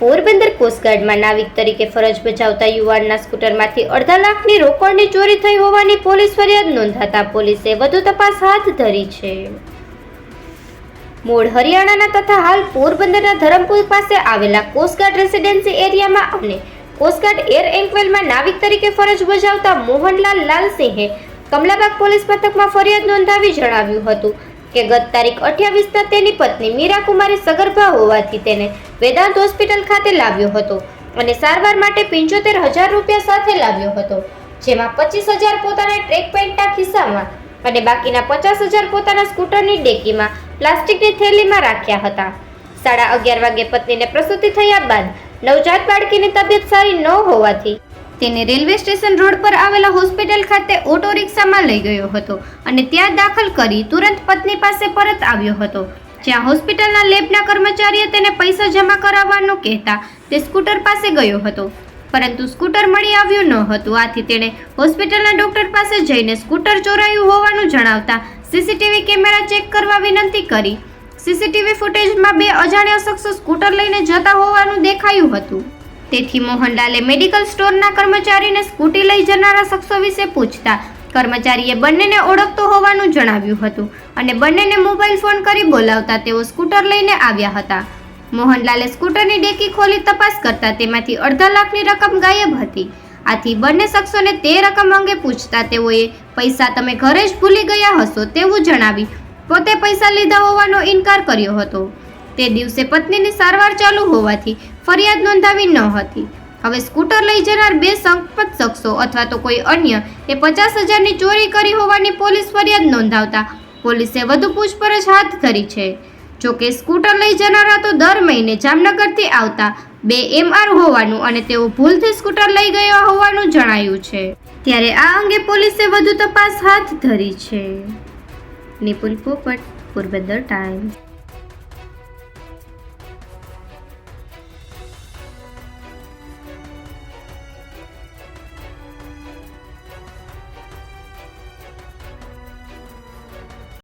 પોરબંદર કોસ્ટગાર્ડમાં નાવિક તરીકે ફરજ બજાવતા યુવાનના સ્કૂટરમાંથી અડધા લાખની રોકડની ચોરી થઈ હોવાની પોલીસ ફરિયાદ નોંધાતા પોલીસે વધુ તપાસ હાથ ધરી છે. મૂળ હરિયાણાના તથા હાલ પોરબંદરના ધરમપુર પાસે આવેલા કોસ્ટગાર્ડ રેસિડેન્સી એરિયામાં અને કોસ્ટગાર્ડ એર એન્કવેલમાં નાવિક તરીકે ફરજ બજાવતા મોહનલાલ લાલસિંહે કમલાબાગ પોલીસ મથકમાં ફરિયાદ નોંધાવી જણાવ્યું હતું. કે ગત તારીખ અઠ્યાવીસના તેની પત્ની મીરા કુમારી સગર્ભા હોવાથી તેને વેદાંત હોસ્પિટલ ખાતે લાવ્યો હતો અને સારવાર માટે પંચોતેર હજાર રૂપિયા સાથે લાવ્યો હતો, જેમાં પચીસ હજાર પોતાના ટ્રેક પેન્ટના ખિસ્સામાં અને બાકીના પચાસ હજાર પોતાના સ્કૂટરની ડેકીમાં પ્લાસ્ટિકની થેલીમાં રાખ્યા હતા. સાડા અગિયાર વાગે પત્નીને પ્રસૂતિ થયા બાદ નવજાત બાળકીની તબિયત સારી ન હોવાથી તેને રેલવે સ્ટેશન રોડ પર આવેલા હોસ્પિટલ ખાતે ઓટો રિક્ષામાં લઈ ગયો હતો અને ત્યાં દાખલ કરી તુરંત પત્ની પાસે પરત આવ્યો હતો. જ્યાં હોસ્પિટલના લેબના કર્મચારીએ તેને પૈસા જમા કરાવવાનું કહેતા તે સ્કૂટર પાસે ગયો હતો. પરંતુ સ્કૂટર મળી આવ્યું ન હતું. આથી તેણે હોસ્પિટલના ડોક્ટર પાસે જઈને સ્કૂટર ચોરાયું હોવાનું જણાવતા સીસીટીવી કેમેરા ચેક કરવા વિનંતી કરી. સીસીટીવી ફૂટેજમાં બે અજાણ્યા શખ્સો સ્કૂટર લઈને જતા હોવાનું દેખાયું હતું. તેથી મોહનલાલે મેડિકલ સ્ટોરના કર્મચારીને સ્કૂટી લઈ જનારા શખ્સો વિશે પૂછતા કર્મચારીએ બંનેને ઓળખતો હોવાનું જણાવ્યું હતું અને બંનેને મોબાઈલ ફોન કરી બોલાવતા તેઓ સ્કૂટર લઈને આવ્યા હતા. મોહનલાલે સ્કૂટરની ડેકી ખોલી તપાસ કરતા તેમાંથી અડધા લાખની રકમ ગાયબ હતી. આથી બંને શખ્સોને તે રકમ અંગે પૂછતા તેઓએ, પૈસા તમે ઘરે જ ભૂલી ગયા હશો, તેવું જણાવી પોતે પૈસા લીધા હોવાનો ઇનકાર કર્યો હતો. તે દિવસે પત્નીની સારવાર ચાલુ હોવાથી ફરિયાદ નોંધાવી ન હતી. હવે સ્કૂટર લઈ જનાર બે સંપત શખ્સો અથવા તો કોઈ અન્ય એ પચાસ હજારની ચોરી કરી હોવાની પોલીસ ફરિયાદ નોંધાવતા પોલીસે વધુ પૂછપરછ હાથ ધરી છે. જોકે સ્કૂટર લઈ જનારા તો દર મહિને જામનગરથી આવતા બે એમઆર હોવાનું અને તેઓ ભૂલથી સ્કૂટર લઈ ગયા હોવાનું જણાયું છે. ત્યારે આ અંગે પોલીસે વધુ તપાસ હાથ ધરી છે. નિપુલ પોપટ, પોરબંદર ટાઈમ્સ.